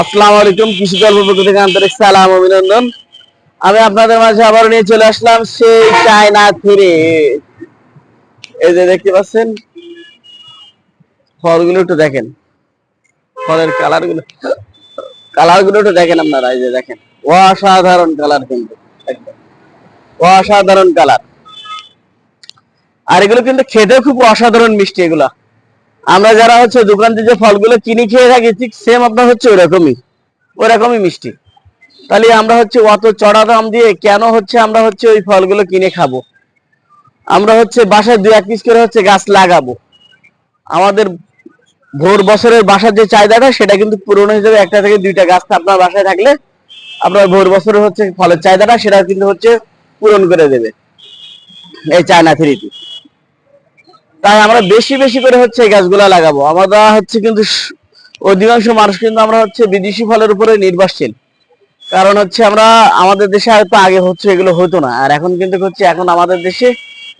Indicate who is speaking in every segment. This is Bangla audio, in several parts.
Speaker 1: আসসালামু আলাইকুম, কৃষি গল্প পক্ষ থেকে আন্তরিক সালাম, অভিনন্দন। আমি আপনাদের মাঝে আবার নিয়ে চলে আসলাম সেই চায়না থ্রি। এই যে দেখতে পাচ্ছেন, ফলগুলো একটু দেখেন। ফলের কালারগুলো কালারগুলো একটু দেখেন আপনারা, এই যে দেখেন। অসাধারণ কালার কিন্তু অসাধারণ কালার। আর এগুলো কিন্তু খেতেও খুব অসাধারণ মিষ্টি এগুলা। আমরা যারা হচ্ছে দোকান থেকে ফলগুলো কিনে খেয়ে থাকি, ঠিক সেম আপনার হচ্ছে ওরকমই। ওরকমই মিষ্টি। তাহলে আমরা হচ্ছে অত চড়া দাম দিয়ে কেন হচ্ছে আমরা হচ্ছে ওই ফলগুলো কিনে খাব? আমরা হচ্ছে বাসায় দু এক পিস করে হচ্ছে গাছ লাগাবো। আমাদের ভোর বছরের বাসার যে চাহিদাটা, সেটা কিন্তু পূরণ হয়ে যাবে একটা থেকে দুইটা গাছ আপনার বাসায় থাকলে। আপনার ভোর বছরের হচ্ছে ফলের চাহিদাটা সেটা কিন্তু হচ্ছে পূরণ করে দেবে। এই চায়না থ্রিটি। তাই আমরা বেশি বেশি করে হচ্ছে এই গাছগুলা লাগাবো। আমরা হচ্ছে কিন্তু অধিকাংশ মানুষ কিন্তু আমরা হচ্ছে বিদেশি ফলের উপরে নির্ভরশীল। কারণ হচ্ছে আমরা, আমাদের দেশে হয়তো আগে হচ্ছে এগুলো হতো না। আর এখন কিন্তু হচ্ছে, এখন আমাদের দেশে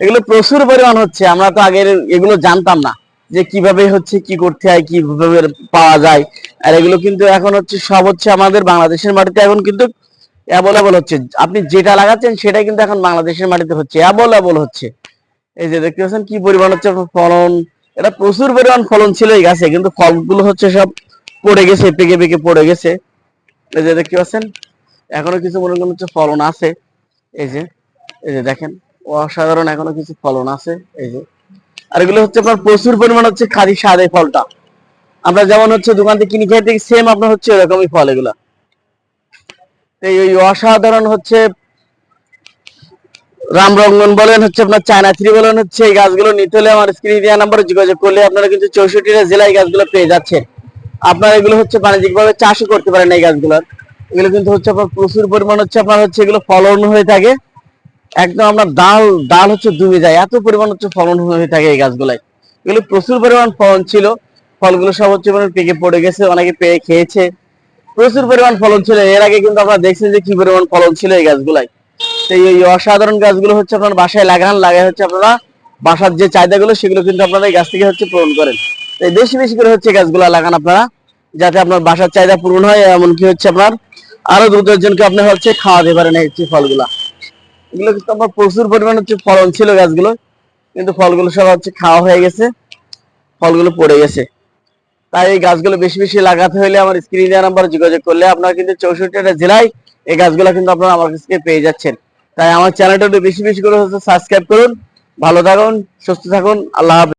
Speaker 1: এগুলো প্রচুর পরিমাণ হচ্ছে। আমরা তো আগে এগুলো জানতাম না যে কীভাবে হচ্ছে কি করতে হয়, কীভাবে পাওয়া যায়। আর এগুলো কিন্তু এখন হচ্ছে সব হচ্ছে আমাদের বাংলাদেশের মাটিতে এখন কিন্তু অ্যাভেলেবল হচ্ছে। আপনি যেটা লাগাচ্ছেন সেটাই কিন্তু এখন বাংলাদেশের মাটিতে হচ্ছে। অ্যাভেলেবল হচ্ছে। এই যে দেখতে পাচ্ছেন কি পরিমাণ হচ্ছে ফলন? এটা প্রচুর পরিমাণ ফলন ছিল এই গাছে, কিন্তু ফলগুলো হচ্ছে সব পড়ে গেছে, পেকে পেকে পড়ে গেছে। এই যে দেখতে পাচ্ছেন, এখনও কিছু মনে করেন হচ্ছে ফলন আছে। এই যে এই যে দেখেন, অসাধারণ এখনও কিছু ফলন আছে। এই যে, আর এগুলো হচ্ছে আপনার প্রচুর পরিমাণ হচ্ছে খাদি স্বাদ এই ফলটা। আমরা যেমন হচ্ছে দোকান থেকে কিনে খেয়ে থাকি সেম আপনার হচ্ছে এরকমই ফল এগুলা। এই অসাধারণ হচ্ছে রামরঙ্গন বলেন, হচ্ছে আপনার চায়না থ্রি বলেন, হচ্ছে এই গাছগুলো নিতে হলে আমার স্ক্রিন দেওয়া নাম্বারে যোগাযোগ করলে আপনারা কিন্তু চৌষট্টিটা জেলায় এই গাছগুলো পেয়ে যাচ্ছে আপনারা এগুলো হচ্ছে বাণিজ্যিক ভাবে চাষও করতে পারেন এই গাছগুলোর। এগুলো কিন্তু হচ্ছে আপনার প্রচুর পরিমাণ হচ্ছে আপনার হচ্ছে এগুলো ফলন হয়ে থাকে। একদম আপনার ডাল ডাল হচ্ছে ডুবে যায়, এত পরিমাণ হচ্ছে ফলন হয়ে থাকে এই গাছগুলাই এগুলো প্রচুর পরিমাণ ফলন ছিল, ফলগুলো সব হচ্ছে মানে পেকে পড়ে গেছে, অনেকে পেয়ে খেয়েছে। প্রচুর পরিমাণ ফলন ছিল, এর আগে কিন্তু আপনারা দেখছেন যে কি পরিমাণ ফলন ছিল এই গাছগুলাই তো এই অসাধারণ গাছগুলো হচ্ছে আপনার বাসায় লাগান লাগাই হচ্ছে আপনারা বাসার যে চাহিদাগুলো সেগুলো কিন্তু আপনারা এই গাছ থেকে হচ্ছে পূরণ করেন। তাই বেশি বেশি করে হচ্ছে গাছগুলো লাগান আপনারা, যাতে আপনার বাসার চাহিদা পূরণ হয়, এমনকি হচ্ছে আপনার আরও দু জনকে আপনি হচ্ছে খাওয়াতে পারেন এই ফলগুলা। এগুলো কিন্তু আমার প্রচুর পরিমাণ হচ্ছে ফলন ছিল গাছগুলো, কিন্তু ফলগুলো সব হচ্ছে খাওয়া হয়ে গেছে, ফলগুলো পড়ে গেছে। তাই এই গাছগুলো বেশি বেশি লাগাতে হলে আমার স্ক্রিন নাম্বার যোগাযোগ করলে আপনারা কিন্তু চৌষট্টিটা জেলায় এই গাছগুলো কিন্তু আপনারা আমার কাছ থেকে পেয়ে যাচ্ছেন। তাই আমার চ্যানেলটা বেশি বেশি করে সাবস্ক্রাইব করুন। ভালো থাকুন সুস্থ থাকুন আল্লাহ হাফেজ।